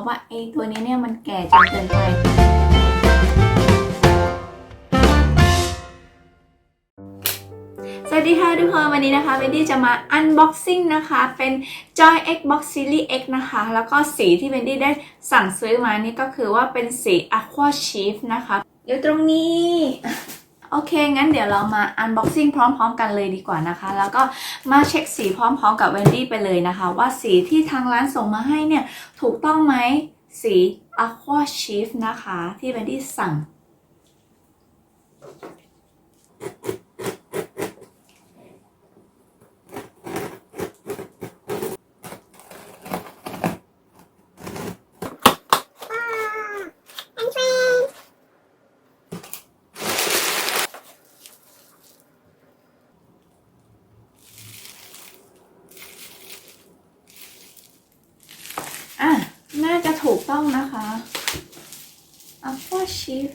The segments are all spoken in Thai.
ราะว่าไอ้ตัวนี้เนี่ยมันแก่จนเกินไป สวัสดีค่ะทุกคนวันนี้นะคะเบนดี้จะมา unboxing นะคะ เป็น Joy Xbox Series X นะคะ แล้วก็สีที่เบนดี้ได้สั่งซื้อมานี่ก็คือว่าเป็นสี Aqua Chief นะคะ อยู่ตรงนี้ โอเค งั้นเดี๋ยวเรามา unboxing พร้อม ๆ กันเลยดีกว่านะคะ แล้วก็มาเช็คสีพร้อม ๆ กับเวนดี้ไปเลยนะคะ ว่าสีที่ทางร้านส่งมาให้เนี่ย ถูกต้องไหมสี Aqua Chief นะคะ ที่เวนดี้สั่ง and friends. อะ น่าจะถูก ต้องนะคะ Aqua shift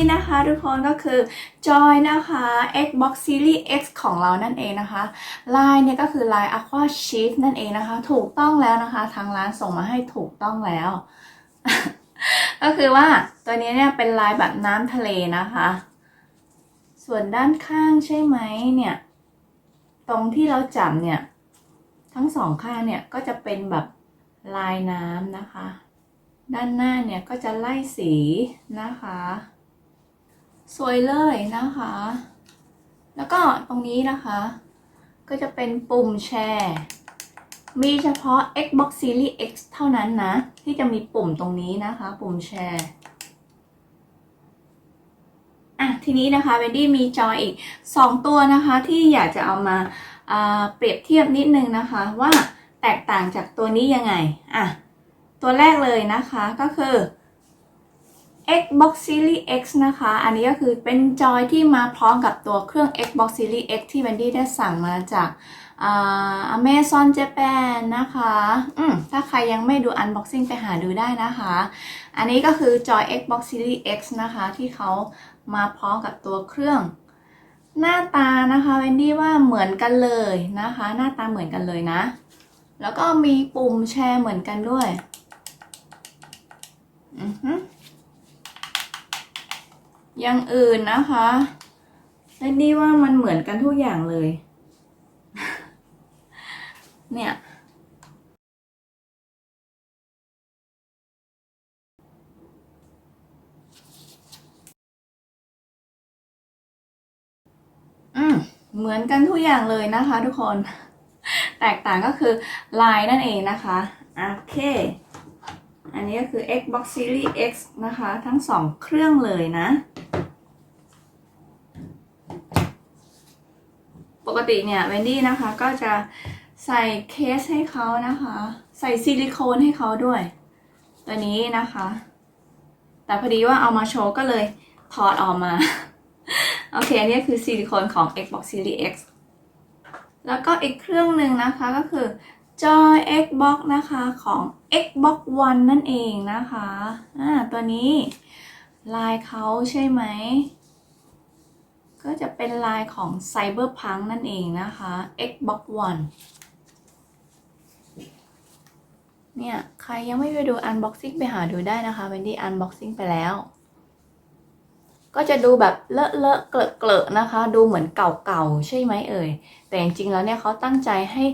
นี่นะคะทุกคนก็คือ Joy นะคะ Xbox Series X ของเรานั่นเองนะคะลายเนี่ยก็คือลาย Aqua Chief นั่นเองนะคะ ถูกต้องแล้วนะคะ ทางร้านส่งมาให้ถูกต้องแล้ว ก็คือว่าตัวนี้เนี่ยเป็นลายแบบน้ำทะเลนะคะ ส่วนด้านข้างใช่ไหมเนี่ย ตรงที่เราจับเนี่ย ทั้งสองข้างเนี่ยก็จะเป็นแบบลายน้ำนะคะ ด้านหน้าเนี่ยก็จะไล่สีนะคะ สวยเลยนะคะ แล้วก็ตรงนี้นะคะ ก็จะเป็นปุ่มแชร์ มีเฉพาะ Xbox Series X เท่านั้นนะ ที่จะมีปุ่มตรงนี้นะคะ ปุ่มแชร์อะทีนี้นะคะเวนดี้มีจออีก 2 ตัวนะคะ ที่อยากจะเอามาอ่าเปรียบเทียบนิดนึงนะคะว่าแตกต่างจากตัวนี้ยังไงอะตัวแรกเลยนะคะก็คือ Xbox Series X นะคะ อันนี้ก็คือเป็นจอยที่มาพร้อมกับตัวเครื่อง Xbox Series X ที่ Wendy ได้สั่งมาจากอ่า Amazon Japan นะคะ อืม ถ้าใครยังไม่ดู unboxing ไปหาดูได้นะคะ อันนี้ก็คือจอย Xbox Series X นะคะ ที่เขามาพร้อมกับตัวเครื่อง หน้าตานะคะ Wendy ว่าเหมือนกันเลยนะคะ หน้าตาเหมือนกันเลยนะ แล้วก็มีปุ่มแชร์เหมือนกันด้วย อือฮึ อย่างอื่นนะคะเรนดี้ว่ามันเหมือนกันทุกอย่างเลย เนี่ยเหมือนกันทุกอย่างเลยนะคะทุกคน แตกต่างก็คือลายนั่นเองนะคะโอเค อันนี้ก็คือ Xbox Series X นะคะ ทั้งสองเครื่องเลยนะ ปกติเนี่ยเวนดี้นะคะก็จะใส่เคสให้เขานะคะ ใส่ซิลิโคนให้เขาด้วย ตัวนี้นะคะ แต่พอดีว่าเอามาโชว์ก็เลยถอดออกมา โอเคอันนี้คือซิลิโคนของ Xbox Series X แล้วก็อีกเครื่องหนึ่งนะคะก็คือจอย Xbox นะคะของ Xbox One นั่นเองนะคะ อ่า ตัวนี้ลายเขาใช่ไหม ก็จะเป็นลายของ Cyberpunk นั่นเองนะคะ Xbox One เนี่ย ใครยังไม่ไปดู Unboxing ไปหาดูได้นะคะเวนดี้ Unboxing ไปแล้ว ก็จะดูแบบเลอะเลอะเกลอะเกลอะนะคะ ดูเหมือนเก่าๆ ใช่ไหมเอ่ย แต่จริงๆแล้วเนี่ยเขาตั้งใจให้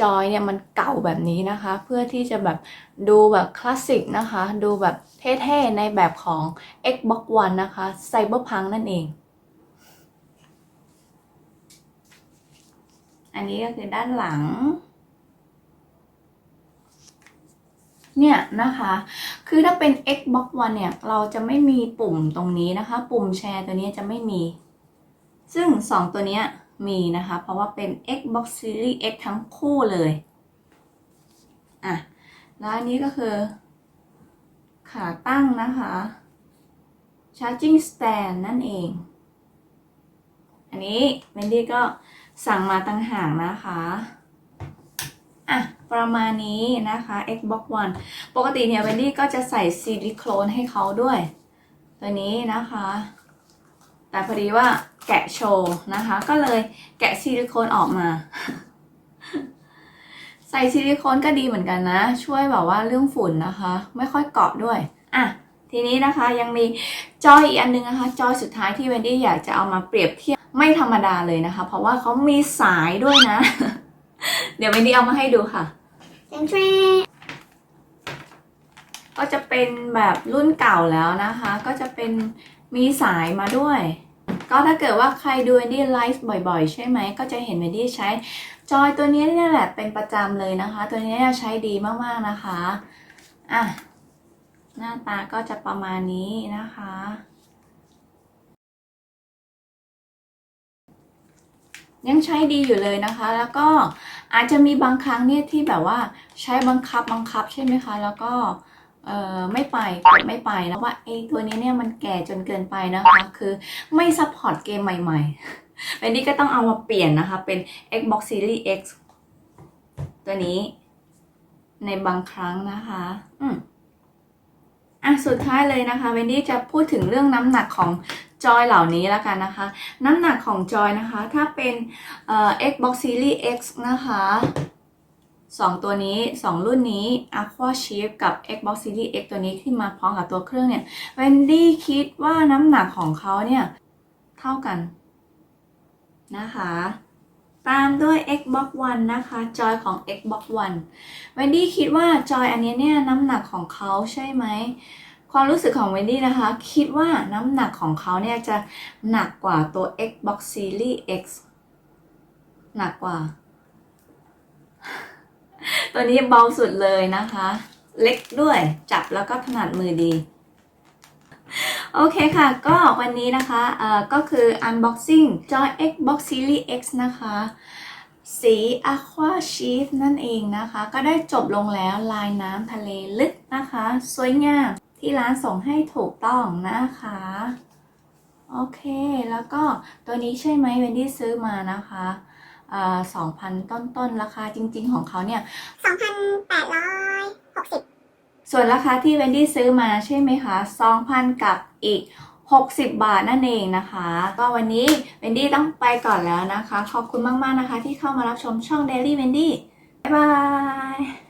จอยเนี่ยมันเก่าแบบนี้นะคะ เพื่อที่จะแบบดูแบบคลาสสิกนะคะ ดูแบบเท่ๆ ในแบบของ Xbox One นะคะ Cyberpunk นั่นเอง อันนี้ก็คือด้านหลัง เนี่ยนะคะ คือถ้าเป็น Xbox One เนี่ย เราจะไม่มีปุ่มตรงนี้นะคะ ปุ่มแชร์ตัวนี้จะไม่มี ซึ่ง 2 ตัวนี้มีนะคะ เพราะว่าเป็น Xbox Series X ทั้งคู่เลย อะ แล้วอันนี้ก็คือ ขาตั้งนะคะ charging stand นั่นเอง อันนี้เมนดี้ก็ สั่งมาตั้งห่างนะคะอะประมาณนี้นะคะ Xbox One ปกติเนี่ยเวนดี้ก็จะใส่ซิลิโคนให้เขาด้วย ตัวนี้นะคะ แต่พอดีว่าแกะโชว์นะคะ ก็เลยแกะซิลิโคนออกมา ใส่ซิลิโคนก็ดีเหมือนกันนะ ช่วยแบบว่าเรื่องฝุ่นนะคะ ไม่ค่อยเกาะด้วยอะทีนี้นะคะยังมีจอยอีกอันนึงนะคะ จอยสุดท้ายที่เวนดี้อยากจะเอามาเปรียบเทียบ ไม่ธรรมดาเลยนะคะ เพราะว่าเขามีสายด้วยนะ เดี๋ยวเวนดี้เอามาให้ดูค่ะเป็นทรนก็จะเป็นแบบรุ่นเก่าแล้วนะคะ ก็จะเป็นมีสายมาด้วย ก็ถ้าเกิดว่าใครดู Wendy Live บ่อยๆ ใช่ไหม ก็จะเห็น Wendy ใช้จอยตัวนี้เนี่ยแหละเป็นประจำเลยนะคะ ตัวนี้ใช้ดีมากๆนะคะ อะ หน้าตาก็จะประมาณนี้นะคะ ยังใช้ดีอยู่เลยนะคะ แล้วก็อาจจะมีบางครั้งเนี่ยที่แบบว่าใช้บังคับบังคับใช่ไหมคะ แล้วก็เอ่อไม่ไปกดไม่ไปนะว่าไอ้ตัวนี้เนี่ยมันแก่จนเกินไปนะคะ คือไม่ซัพพอร์ตเกมใหม่ๆเป็นนี้ก็ต้องเอามาเปลี่ยนนะคะ เป็น Xbox Series X ตัวนี้ ในบางครั้งนะคะ อืมอะสุดท้ายเลยนะคะเวนดี้จะพูดถึงเรื่องน้ำหนักของ จอยเหล่านี้แล้วกันนะคะ น้ำหนักของจอยนะคะ ถ้าเป็นเอ่อ Xbox Series X นะคะสองตัวนี้สองรุ่นนี้ Aqua Chip กับ Xbox Series X ตัวนี้ที่มาพร้อมกับตัวเครื่องเนี่ยเวนดี้คิดว่าน้ำหนักของเขาเนี่ย เท่ากันนะคะ ตามด้วย Xbox One นะคะ จอยของ Xbox One เวนดี้คิดว่าจอยอันนี้เนี่ย น้ำหนักของเขาใช่ไหม ความรู้สึกของเวนดี้นะคะ คิดว่าน้ำหนักของเขาเนี่ยจะหนักกว่าตัว Xbox Series X หนักกว่า ตัวนี้เบาสุดเลยนะคะ เล็กด้วยจับแล้วก็ถนัดมือดี โอเคค่ะ ก็วันนี้นะคะเอ่อก็คือ unboxing Joy Xbox Series X นะคะสี Aqua Chief นั่นเองนะคะ ก็ได้จบลงแล้วลายน้ำทะเลลึกนะคะ สวยงาม ที่ร้านส่งให้ถูกต้องนะคะ โอเค แล้วก็ตัวนี้ใช่ไหมเวนดี้ซื้อมานะคะอ่า2,000ต้นๆราคาจริง ๆ ของเขาเนี่ยสองพันแปดร้อยหกสิบส่วนราคาที่เวนดี้ซื้อมาใช่ไหมคะ2,000กับอีก 60 บาทนั่นเองนะคะ ก็วันนี้เวนดี้ต้องไปก่อนแล้วนะคะ ขอบคุณมาก ๆ นะคะ ที่เข้ามารับชมช่อง Daily Wendy บ๊ายบาย